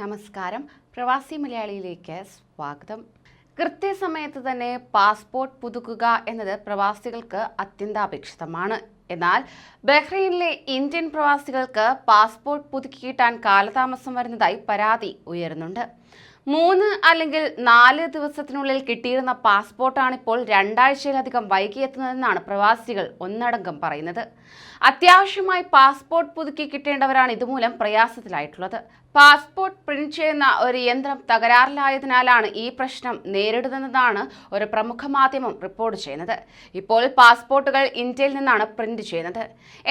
നമസ്കാരം. പ്രവാസി മലയാളിയിലേക്ക് സ്വാഗതം. കൃത്യസമയത്ത് തന്നെ പാസ്പോർട്ട് പുതുക്കുക എന്നത് പ്രവാസികൾക്ക് അത്യന്താപേക്ഷിതമാണ്. എന്നാൽ ബഹ്റൈനിലെ ഇന്ത്യൻ പ്രവാസികൾക്ക് പാസ്പോർട്ട് പുതുക്കി കിട്ടാൻ കാലതാമസം വരുന്നതായി പരാതി ഉയരുന്നുണ്ട്. മൂന്ന് അല്ലെങ്കിൽ നാല് ദിവസത്തിനുള്ളിൽ കിട്ടിയിരുന്ന പാസ്പോർട്ടാണ് ഇപ്പോൾ രണ്ടാഴ്ചയിലധികം വൈകിയെത്തുന്നതെന്നാണ് പ്രവാസികൾ ഒന്നടങ്കം പറയുന്നത്. അത്യാവശ്യമായി പാസ്പോർട്ട് പുതുക്കി കിട്ടേണ്ടവരാണ് ഇതുമൂലം പ്രയാസത്തിലായിട്ടുള്ളത്. പാസ്പോർട്ട് പ്രിന്റ് ചെയ്യുന്ന ഒരു യന്ത്രം തകരാറിലായതിനാലാണ് ഈ പ്രശ്നം നേരിടുന്നതെന്നാണ് ഒരു പ്രമുഖ മാധ്യമം റിപ്പോർട്ട് ചെയ്യുന്നത്. ഇപ്പോൾ പാസ്പോർട്ടുകൾ ഇന്ത്യയിൽ നിന്നാണ് പ്രിന്റ് ചെയ്യുന്നത്.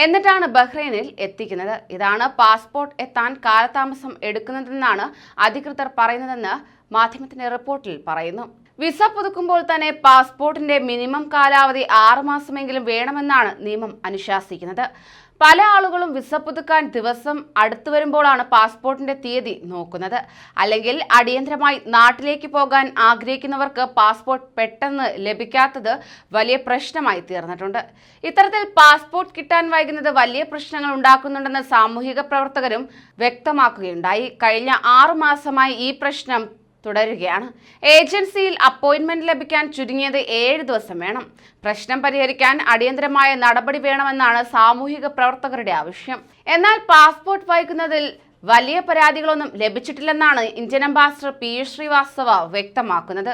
എന്നിട്ടാണ് ബഹ്റൈനിൽ എത്തിക്കുന്നത്. ഇതാണ് പാസ്പോർട്ട് എത്താൻ കാലതാമസം എടുക്കുന്നതെന്നാണ് അധികൃതർ പറയുന്നതെന്ന് മാധ്യമത്തിന്റെ റിപ്പോർട്ടിൽ പറയുന്നു. വിസ പുതുക്കുമ്പോൾ തന്നെ പാസ്പോർട്ടിന്റെ മിനിമം കാലാവധി ആറുമാസമെങ്കിലും വേണമെന്നാണ് നിയമം അനുശാസിക്കുന്നത്. പല ആളുകളും വിസ പുതുക്കാൻ ദിവസം അടുത്തു വരുമ്പോഴാണ് പാസ്പോർട്ടിന്റെ തീയതി നോക്കുന്നത്. അല്ലെങ്കിൽ അടിയന്തരമായി നാട്ടിലേക്ക് പോകാൻ ആഗ്രഹിക്കുന്നവർക്ക് പാസ്പോർട്ട് പെട്ടെന്ന് ലഭിക്കാത്തത് വലിയ പ്രശ്നമായി തീർന്നിട്ടുണ്ട്. ഇത്തരത്തിൽ പാസ്പോർട്ട് കിട്ടാൻ വൈകുന്നത് വലിയ പ്രശ്നങ്ങൾ ഉണ്ടാക്കുന്നുണ്ടെന്ന് സാമൂഹിക പ്രവർത്തകരും വ്യക്തമാക്കുകയുണ്ടായി. കഴിഞ്ഞ ആറു മാസമായി ഈ പ്രശ്നം തുടരുകയാണ്. ഏജൻസിയിൽ അപ്പോയിന്റ്മെന്റ് ലഭിക്കാൻ ചുരുങ്ങിയത് ഏഴ് ദിവസം വേണം. പ്രശ്നം പരിഹരിക്കാൻ അടിയന്തരമായ നടപടി വേണമെന്നാണ് സാമൂഹിക പ്രവർത്തകരുടെ ആവശ്യം. എന്നാൽ പാസ്പോർട്ട് വൈകുന്നതിൽ വലിയ പരാതികളൊന്നും ലഭിച്ചിട്ടില്ലെന്നാണ് ഇന്ത്യൻ അംബാസിഡർ പീയൂഷ് ശ്രീവാസ്തവ വ്യക്തമാക്കുന്നത്.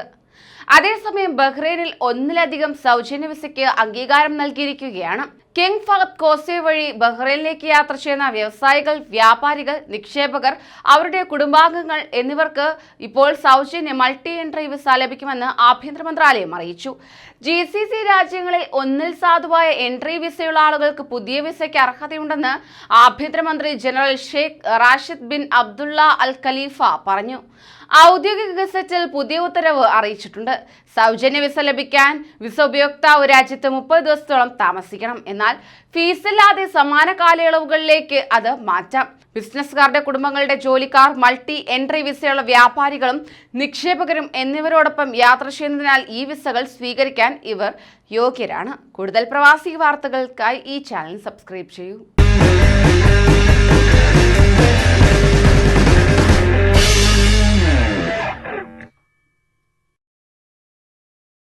അതേസമയം ബഹ്റൈനിൽ ഒന്നിലധികം സൗജന്യ വിസയ്ക്ക് അംഗീകാരം നൽകിയിരിക്കുകയാണ്. കിങ് ഫഹദ് കോസെ വഴി ബഹ്റൈനിലേക്ക് യാത്ര ചെയ്യുന്ന വ്യവസായികൾ വ്യാപാരികൾ നിക്ഷേപകർ അവരുടെ കുടുംബാംഗങ്ങൾ എന്നിവർക്ക് ഇപ്പോൾ സൗജന്യ മൾട്ടി എൻട്രി വിസ ലഭിക്കുമെന്ന് ആഭ്യന്തര മന്ത്രാലയം അറിയിച്ചു. ജി സി സി രാജ്യങ്ങളിൽ ഒന്നിൽ സാധുവായ എൻട്രി വിസയുള്ള ആളുകൾക്ക് പുതിയ വിസയ്ക്ക് അർഹതയുണ്ടെന്ന് ആഭ്യന്തരമന്ത്രി general Sheikh Rashid bin Abdullah Al Khalifa പറഞ്ഞു. ഔദ്യോഗിക ഗസറ്റിൽ പുതിയ ഉത്തരവ് അറിയിച്ചിട്ടുണ്ട്. സൗജന്യ വിസ ലഭിക്കാൻ വിസ ഉപയോക്താവ് രാജ്യത്ത് മുപ്പത് ദിവസത്തോളം താമസിക്കണം എന്നാൽ ഫീസില്ലാതെ സമാന കാലയളവുകളിലേക്ക് അത് മാറ്റാം. ബിസിനസ്സുകാരുടെ കുടുംബങ്ങളുടെ ജോലിക്കാർ മൾട്ടി എൻട്രി വിസയുള്ള വ്യാപാരികളും നിക്ഷേപകരും എന്നിവരോടൊപ്പം യാത്ര ചെയ്യുന്നതിനാൽ ഈ വിസകൾ സ്വീകരിക്കാൻ ഇവർ യോഗ്യരാണ്. കൂടുതൽ പ്രവാസി വാർത്തകൾക്കായി ഈ ചാനൽ സബ്സ്ക്രൈബ് ചെയ്യൂ.